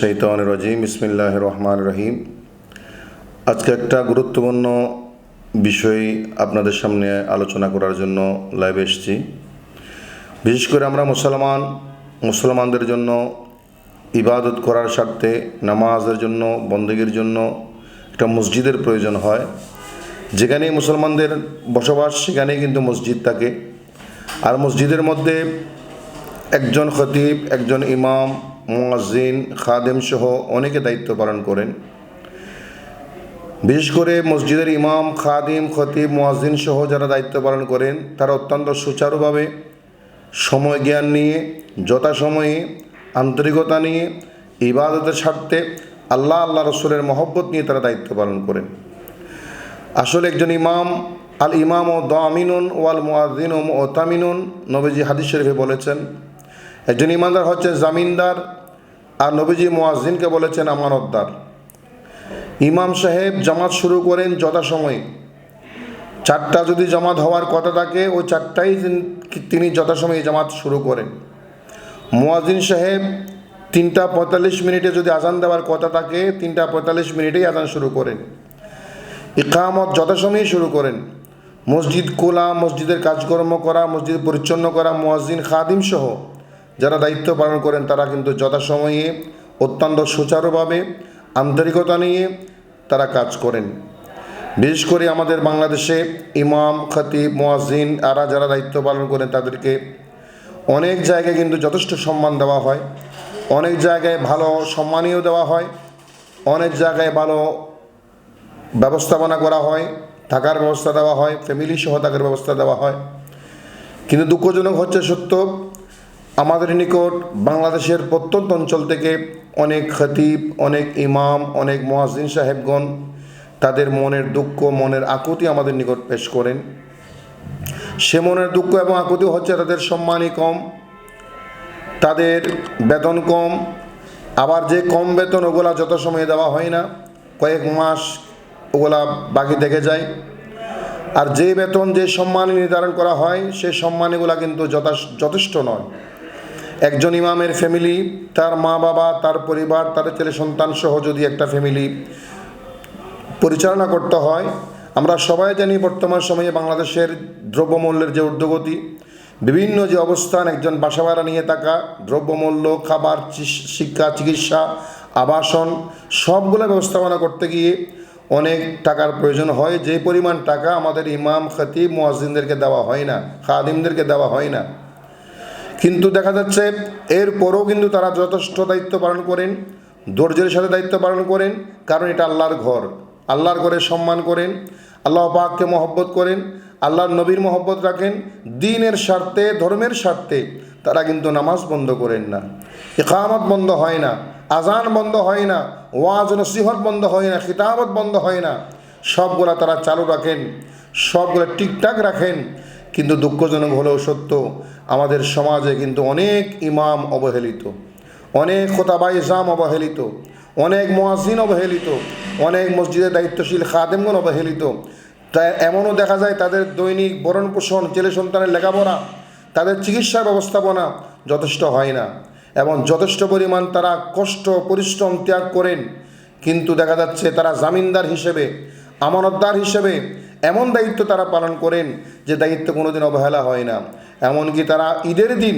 শৈতান রাজিম ইসমিল্লাহ রহমান রহিম। আজকে একটা গুরুত্বপূর্ণ বিষয় আপনাদের সামনে আলোচনা করার জন্য লাইভে এসেছি। বিশেষ করে আমরা মুসলমান, মুসলমানদের জন্য ইবাদত করার স্বার্থে, নামাজের জন্য, বন্দীগীর জন্য একটা মসজিদের প্রয়োজন হয়। যেখানে মুসলমানদের বসবাস, সেখানেই কিন্তু মসজিদ থাকে। আর মসজিদের মধ্যে একজন খতিব, একজন ইমাম মুয়াজ্জিন খাদেম সহ অনেকে দায়িত্ব পালন করেন। বিশেষ করে মসজিদের ইমাম, খাদিম, খতিব, মুয়াজ্জিন সহ যারা দায়িত্ব পালন করেন, তারা অত্যন্ত সুচারুভাবে সময় জ্ঞান নিয়ে, যথাসময়ে আন্তরিকতা নিয়ে, ইবাদতের স্বার্থে আল্লাহ আল্লাহ রসুলের মহব্বত নিয়ে তারা দায়িত্ব পালন করেন। আসলে একজন ইমাম, আল ইমাম ও দ দামিনুন, ওয়াল মুয়াজিন ও তামিনুন নবীজি হাদিস শরীফে বলেছেন, একজন ইমানদার হচ্ছে জামিনদার আর নবীজি মুয়াজ্জিনকে বলেছেন আমানতদার ইমাম সাহেব জামাত শুরু করেন যথাসময়ে। চারটা যদি জামাত হওয়ার কথা থাকে, ওই চারটাই তিনি যথাসময়ে জামাত শুরু করেন। মুয়াজ্জিন সাহেব তিনটা পঁয়তাল্লিশ মিনিটে যদি আজান দেওয়ার কথা থাকে, তিনটা পঁয়তাল্লিশ মিনিটেই আজান শুরু করেন। ইকামত যথাসময়ে শুরু করেন। মসজিদ খোলা, মসজিদের কাজকর্ম করা, মসজিদ পরিচ্ছন্ন করা, মুয়াজ্জিন খাদিম সহ যারা দায়িত্ব পালন করেন তারা কিন্তু যথাসময়ে অত্যন্ত সুচারুভাবে আন্তরিকতা নিয়ে তারা কাজ করেন। বিশেষ করে আমাদের বাংলাদেশে ইমাম, খতিব মোয়াজিন আরা যারা দায়িত্ব পালন করেন তাদেরকে অনেক জায়গায় কিন্তু যথেষ্ট সম্মান দেওয়া হয়। অনেক জায়গায় ভালো সম্মানীয় দেওয়া হয়। অনেক জায়গায় ভালো ব্যবস্থাপনা করা হয়। থাকার ব্যবস্থা দেওয়া হয়। ফ্যামিলি সহ থাকার ব্যবস্থা দেওয়া হয়। কিন্তু দুঃখজনক হচ্ছে সত্য আমাদের নিকট বাংলাদেশের প্রত্যন্ত অঞ্চল থেকে অনেক খতিব, অনেক ইমাম, অনেক মহাজিন সাহেবগণ তাদের মনের দুঃখ, মনের আকুতি আমাদের নিকট পেশ করেন। সে মনের দুঃখ এবং আকুতি হচ্ছে তাদের সম্মানই কম, তাদের বেতন কম, আবার যে কম বেতন ওগুলা যত সময়ে দেওয়া হয় না, কয়েক মাস ওগুলা বাকি থেকে যায়। আর যে বেতন যে সম্মান নির্ধারণ করা হয়, সে সম্মানগুলা কিন্তু যথা- যথেষ্ট নয়। একজন ইমামের ফ্যামিলি, তার মা বাবা, তার পরিবার, তার ছেলে সন্তান সহ যদি একটা ফ্যামিলি পরিচালনা করতে হয়, আমরা সবাই জানি বর্তমান সময়ে বাংলাদেশের দ্রব্যমূল্যের যে ঊর্ধ্বগতি, বিভিন্ন যে অবস্থান, একজন বাসা ভাড়া নিয়ে থাকা, দ্রব্যমূল্য, খাবার শিক্ষা, চিকিৎসা, আবাসন, সবগুলো ব্যবস্থাপনা করতে গিয়ে অনেক টাকার প্রয়োজন হয়। যে পরিমাণ টাকা আমাদের ইমাম, খতিব, মুয়াজ্জিনদেরকে দেওয়া হয় না, খাদিমদেরকে দেওয়া হয় না। কিন্তু দেখা যাচ্ছে এরপরও কিন্তু তারা যথেষ্ট দায়িত্ব পালন করেন, ধৈর্যের সাথে দায়িত্ব পালন করেন, কারণ এটা আল্লাহর ঘর। আল্লাহর ঘরে সম্মান করেন, আল্লাহ পাককে মহব্বত করেন, আল্লাহর নবীর মহব্বত রাখেন, দিনের স্বার্থে, ধর্মের স্বার্থে তারা কিন্তু নামাজ বন্ধ করেন না। ইকামত বন্ধ হয় না আজান বন্ধ হয় না, ওয়াজ, নসিহত বন্ধ হয় না, খিতাবত বন্ধ হয় না। সবগুলা তারা চালু রাখেন, সবগুলা ঠিকঠাক রাখেন, কিন্তু দুঃখজনক হলেও সত্য আমাদের সমাজে কিন্তু অনেক ইমাম অবহেলিত, অনেক খোতাবা ইসলাম অবহেলিত, অনেক মহাসিন অবহেলিত, অনেক মসজিদের দায়িত্বশীল খাদেমগণ অবহেলিত। তাই এমনও দেখা যায় তাদের দৈনিক বরণ পোষণ ছেলে সন্তানের লেখাপড়া, তাদের চিকিৎসা ব্যবস্থাপনা যথেষ্ট হয় না এবং যথেষ্ট পরিমাণ তারা কষ্ট, পরিশ্রম ত্যাগ করেন। কিন্তু দেখা যাচ্ছে তারা জামিনদার হিসেবে, আমানতদার হিসেবে এমন দায়িত্ব তারা পালন করেন যে দায়িত্ব কোনোদিন অবহেলা হয় না। এমনকি তারা ঈদের দিন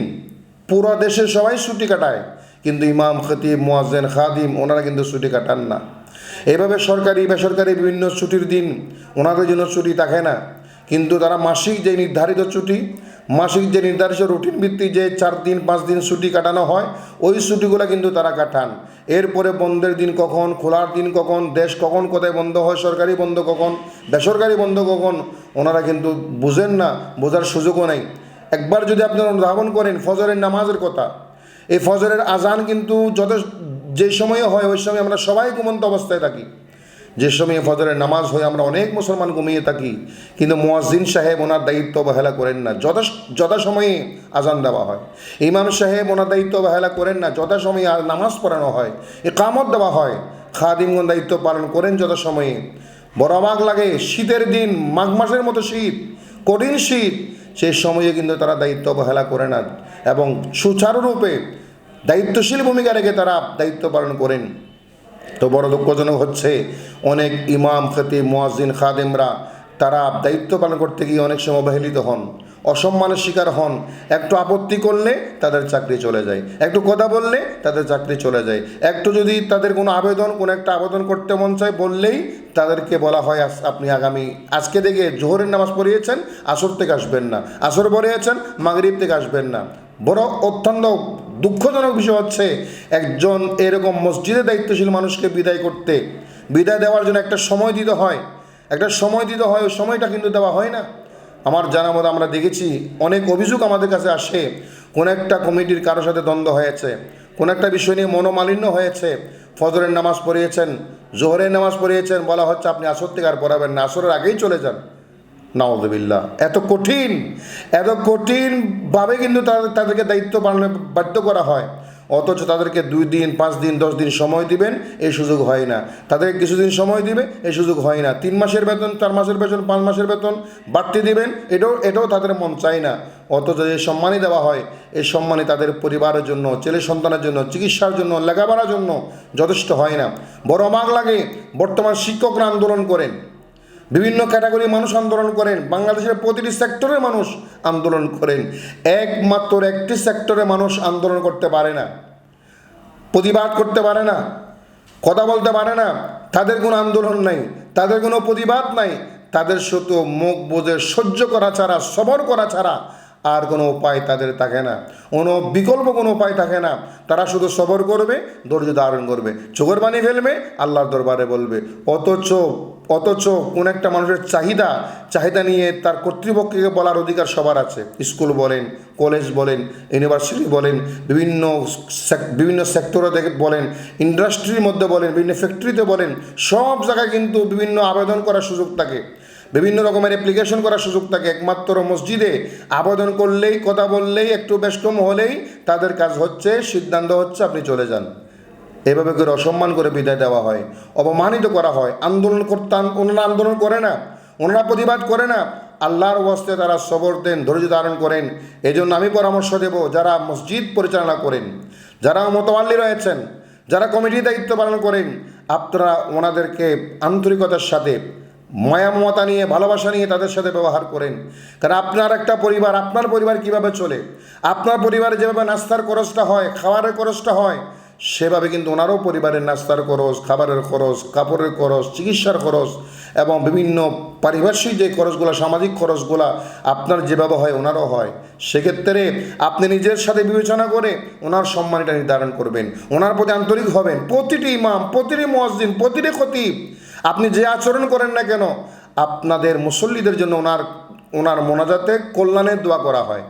পুরো দেশে সবাই ছুটি কাটায়, কিন্তু ইমাম, খতিব মোয়াজেন খাদিম, ওনারা কিন্তু ছুটি কাটান না। এভাবে সরকারি, বেসরকারি বিভিন্ন ছুটির দিন ওনাদের জন্য ছুটি থাকে না। কিন্তু তারা মাসিক যে নির্ধারিত ছুটি মাসিক যে নির্ধারিত রুটিন ভিত্তিক যে চার দিন, পাঁচ দিন ছুটি কাটানো হয়, ওই ছুটিগুলো কিন্তু তারা কাটান। এরপরে বন্ধের দিন কখন, খোলার দিন কখন, দেশ কখন কোথায় বন্ধ হয়, সরকারি বন্ধ কখন, বেসরকারি বন্ধ কখন, ওনারা কিন্তু বুঝেন না, বোঝার সুযোগও নেই। একবার যদি আপনারা অনুধাবন করেন, ফজরের নামাজের কথা, এই ফজরের আজান কিন্তু যথেষ্ট, যে সময়ে হয়, ওই সময় আমরা সবাই ঘুমন্ত অবস্থায় থাকি। যে সময়ে ফজরের নামাজ হয়ে আমরা অনেক মুসলমান ঘুমিয়ে থাকি, কিন্তু মুয়াজ্জিন সাহেব ওনার দায়িত্ব অবহেলা করেন না। যথা যথাসময়ে আজান দেওয়া হয়। ইমাম সাহেব ওনার দায়িত্ব অবহেলা করেন না, যথাসময়ে নামাজ পড়ানো হয় এ কামত দেওয়া হয়। খাদিমগণ দায়িত্ব পালন করেন যথাসময়ে। বড় অবাক লাগে, শীতের দিন, মাঘ মাসের মতো শীত, কঠিন শীত সেই সময়ে কিন্তু তারা দায়িত্ব অবহেলা করে না এবং সুচারুরূপে দায়িত্বশীল ভূমিকা রেখে তারা দায়িত্ব পালন করেন। তো বড় দুঃখজনক হচ্ছে অনেক ইমাম, খতিব মোয়াজিন খাদেমরা তারা দায়িত্ব পালন করতে গিয়ে অনেক সময় অবহেলিত হন, অসম্মানের শিকার হন। একটু আপত্তি করলে তাদের চাকরি চলে যায়, একটু কথা বললে তাদের চাকরি চলে যায়, একটু যদি তাদের কোনো আবেদন, কোনো একটা আবেদন করতে মন চায় বললেই তাদেরকে বলা হয় আপনি আগামী, আজকে থেকে জোহরের নামাজ পড়িয়েছেন, আসর থেকে আসবেন না, আসর পড়িয়েছেন, মাগরিব থেকে আসবেন না। বড় অত্যন্ত দুঃখজনক বিষয় হচ্ছে, একজন এরকম মসজিদে দায়িত্বশীল মানুষকে বিদায় করতে, বিদায় দেওয়ার জন্য একটা সময় দিতে হয়। একটা সময় দিতে হয়, ওই সময়টা কিন্তু দেওয়া হয় না। আমার জানা মতো আমরা দেখেছি, অনেক অভিযোগ আমাদের কাছে আসে, কোন একটা কমিটির কারোর সাথে দ্বন্দ্ব হয়েছে, কোন একটা বিষয় নিয়ে মনোমালিন্য হয়েছে, ফজরের নামাজ পড়িয়েছেন, জোহরের নামাজ পড়িয়েছেন, বলা হচ্ছে আপনি আসর থেকে আর পড়াবেন না, আসরের আগেই চলে যান। নাওদবিল্লা এত কঠিন, এত কঠিনভাবে কিন্তু তাদের, তাদেরকে দায়িত্ব পালনে বাধ্য করা হয়। অথচ তাদেরকে দুই দিন, পাঁচ দিন, দশ দিন সময় দিবেন, এই সুযোগ হয় না। তাদেরকে কিছুদিন সময় দিবে, এই সুযোগ হয় না। তিন মাসের বেতন, চার মাসের বেতন, পাঁচ মাসের বেতন বাড়তি দিবেন, এটাও এটাও তাদের মন চায় না। অথচ যে সম্মানই দেওয়া হয়, এই সম্মানই তাদের পরিবারের জন্য, ছেলে সন্তানের জন্য, চিকিৎসার জন্য, লেখাপড়ার জন্য যথেষ্ট হয় না। বড় অবাক লাগে, বর্তমান শিক্ষকরা আন্দোলন করেন। বিভিন্ন ক্যাটাগরির মানুষ আন্দোলন করেন। বাংলাদেশের প্রতিটি সেক্টরের মানুষ আন্দোলন করেন। একমাত্র একটি সেক্টরে মানুষ আন্দোলন করতে পারে না। প্রতিবাদ করতে পারে না। কথা বলতে পারে না। তাদের কোনো আন্দোলন নাই। তাদের কোনো প্রতিবাদ নাই। তাদের শুধু মুখ বোঝে সহ্য করা ছাড়া, সবর করা ছাড়া আর কোনো উপায় তাদের থাকে না। কোনো বিকল্প কোনো উপায় থাকে না। তারা শুধু সবর করবে, ধৈর্য ধারণ করবে। চোখের পানি ফেলবে, আল্লাহর দরবারে বলবে। অথচ অথচ কোন একটা মানুষের চাহিদা চাহিদা নিয়ে তার কর্তৃপক্ষকে বলার অধিকার সবার আছে। স্কুল বলেন, কলেজ বলেন, ইউনিভার্সিটি বলেন, বিভিন্ন বিভিন্ন সেক্টরে দেখে বলেন, ইন্ডাস্ট্রির মধ্যে বলেন, বিভিন্ন ফ্যাক্টরিতে বলেন, সব জায়গায় কিন্তু বিভিন্ন আবেদন করার সুযোগ থাকে। বিভিন্ন রকমের অ্যাপ্লিকেশন করার সুযোগ থাকে। একমাত্র মসজিদে আবেদন করলেই, কথা বললেই, একটু কম হলেই তাদের কাজ হচ্ছে, সিদ্ধান্ত হচ্ছে আপনি চলে যান। এভাবে করে অসম্মান করে বিদায় দেওয়া হয়, অপমানিত করা হয়। আন্দোলন করতাম ওনারা আন্দোলন করে না, ওনারা প্রতিবাদ করে না। আল্লাহর ওয়াস্তে তারা সবর দেন, ধৈর্য ধারণ করেন। এই জন্য আমি পরামর্শ দেব, যারা মসজিদ পরিচালনা করেন, যারা মোতোয়াল্লি রয়েছেন, যারা কমিটির দায়িত্ব পালন করেন, আপনারা ওনাদেরকে আন্তরিকতার সাথে মায়া মমতা নিয়ে, ভালোবাসা নিয়ে তাদের সাথে ব্যবহার করেন। কারণ আপনার একটা পরিবার, আপনার পরিবার কীভাবে চলে? আপনার পরিবারে যেভাবে নাস্তার খরচটা হয়, খাবারের খরচটা হয়, সেভাবে কিন্তু ওনারও পরিবারের নাস্তার খরচ, খাবারের খরচ, কাপড়ের খরচ, চিকিৎসার খরচ এবং বিভিন্ন পারিপার্শ্বিক যে খরচগুলো, সামাজিক খরচগুলো আপনার যেভাবে হয়, ওনারও হয়। সেক্ষেত্রে আপনি নিজের সাথে বিবেচনা করে ওনার সম্মানটা নির্ধারণ করবেন। ওনার প্রতি আন্তরিক হবেন। প্রতিটি ইমাম, প্রতিটি মসজিদ প্রতিটি খতিব আপনি যে আচরণ করেন না কেন, আপনাদের মুসল্লিদের জন্য ওনার ওনার মোনাজাতে কল্যাণের দোয়া করা হয়।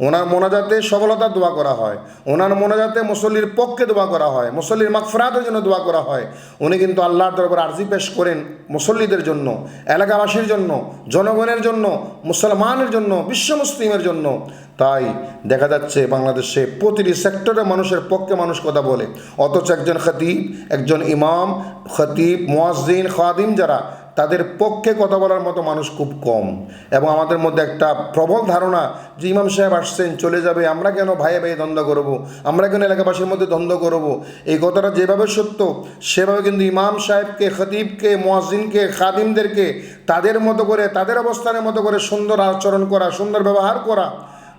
ওনার মোনাজাতে সফলতার দোয়া করা হয়। ওনার মোনাজাতে মুসল্লির পক্ষে দোয়া করা হয়। মুসল্লির মাকফরাতের জন্য দোয়া করা হয়। উনি কিন্তু আল্লাহর দরবার আর্জি পেশ করেন মুসল্লিদের জন্য, এলাকাবাসীর জন্য, জনগণের জন্য, মুসলমানের জন্য, বিশ্ব মুসলিমের জন্য। তাই দেখা যাচ্ছে বাংলাদেশে প্রতিটি সেক্টরে মানুষের পক্ষে মানুষ কথা বলে। অথচ একজন খতিব, একজন ইমাম, খতিব, মোয়াজ্জিন, খাদিম যারা তাদের পক্ষে কথা বলার মতো মানুষ খুব কম। এবং আমাদের মধ্যে একটা প্রবল ধারণা যে ইমাম সাহেব আসছেন, চলে যাবে, আমরা কেন ভাইয়ে ভাইয়ে দ্বন্দ্ব করব? আমরা কেন এলাকাবাসীর মধ্যে দ্বন্দ্ব করব? এই কথাটা যেভাবে সত্য, সেভাবে কিন্তু ইমাম সাহেবকে, খতিবকে মোয়াজিনকে খাদিমদেরকে তাদের মতো করে, তাদের অবস্থানের মতো করে সুন্দর আচরণ করা, সুন্দর ব্যবহার করা,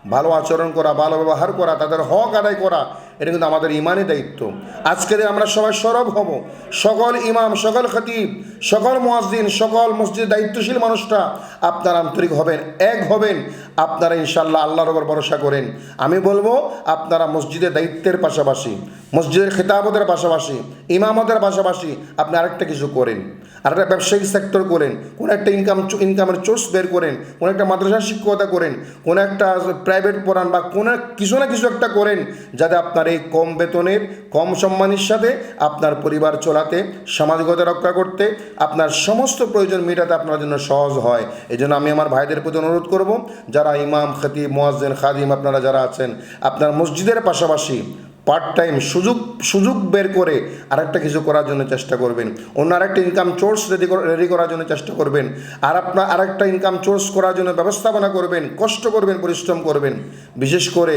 ভালো আচরণ করা, ভালো ব্যবহার করা, তাদের হক আদায় করা এটা কিন্তু আমাদের ইমানই দায়িত্ব। আজকে দিনে আমরা সবাই সরব হব। সকল ইমাম, সকল খতিব, সকল মুয়াজ্জিন, সকল মসজিদ দায়িত্বশীল মানুষটা আপনারা আন্তরিক হবেন, এক হবেন। আপনারা ইনশাল্লাহ আল্লাহর ওপর ভরসা করেন। আমি বলব, আপনারা মসজিদের দায়িত্বের পাশাপাশি, মসজিদের খেতাবতের পাশাপাশি, ইমামতের পাশাপাশি আপনি আরেকটা কিছু করেন। আরেকটা ব্যবসায়িক সেক্টর করেন। কোনো একটা ইনকাম ইনকামের সোর্স বের করেন। কোনো একটা মাদ্রাসা শিক্ষকতা করেন। কোনো একটা প্রাইভেট পড়ান বা কোনো কিছু না কিছু একটা করেন, যাতে আপনার এই কম বেতনের, কম সম্মানের সাথে আপনার পরিবার চলাতে, সামাজিকতা রক্ষা করতে, আপনার সমস্ত প্রয়োজন মেটাতে আপনার জন্য সহজ হয়। এই জন্য আমি আমার ভাইদের প্রতি অনুরোধ করব, যারা ইমাম, খতিব, মোয়াজ্জেন, খাদিম আপনারা যারা আছেন, আপনার মসজিদের পাশাপাশি পার্ট টাইম সুযোগ সুযোগ বের করে আরেকটা কিছু করার জন্য চেষ্টা করবেন। অন্য আরেকটা ইনকাম সোর্স রেডি রেডি করার জন্য চেষ্টা করবেন। আর আপনার আরেকটা ইনকাম সোর্স করার জন্য ব্যবস্থাপনা করবেন, কষ্ট করবেন, পরিশ্রম করবেন। বিশেষ করে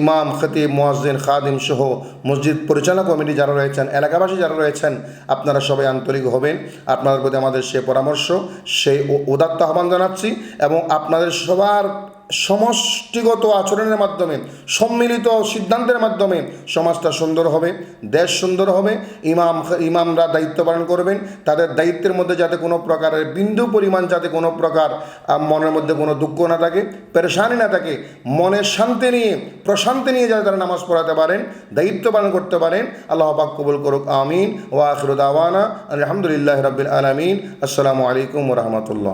ইমাম, খতিব, মোয়াজ্জিন, খাদিম সহ মসজিদ পরিচালনা কমিটি যারা রয়েছেন, এলাকাবাসী যারা রয়েছেন, আপনারা সবাই আন্তরিক হবেন। আপনাদের প্রতি আমাদের সে পরামর্শ সেই উদাত্ত আহ্বান জানাচ্ছি এবং আপনাদের সবার সমষ্টিগত আচরণের মাধ্যমে, সম্মিলিত সিদ্ধান্তের মাধ্যমে সমাজটা সুন্দর হবে, দেশ সুন্দর হবে, ইমাম ইমামরা দায়িত্ব পালন করবেন, তাদের দায়িত্বের মধ্যে যাতে কোনো প্রকারের বিন্দু পরিমাণ যাতে কোনো প্রকার মনের মধ্যে কোনো দুঃখ না থাকে, পেরেশানি না থাকে মনের শান্তি নিয়ে, প্রশান্তি নিয়ে যাতে তারা নামাজ পড়াতে পারেন, দায়িত্ব পালন করতে পারেন, আল্লাহ পাক কবুল করুক, আমিন, ওয়া আখিরু দাওয়ানা, আলহামদুলিল্লাহ রাব্বিল আলামিন, আসসালামু আলাইকুম রাহমাতুল্লাহ।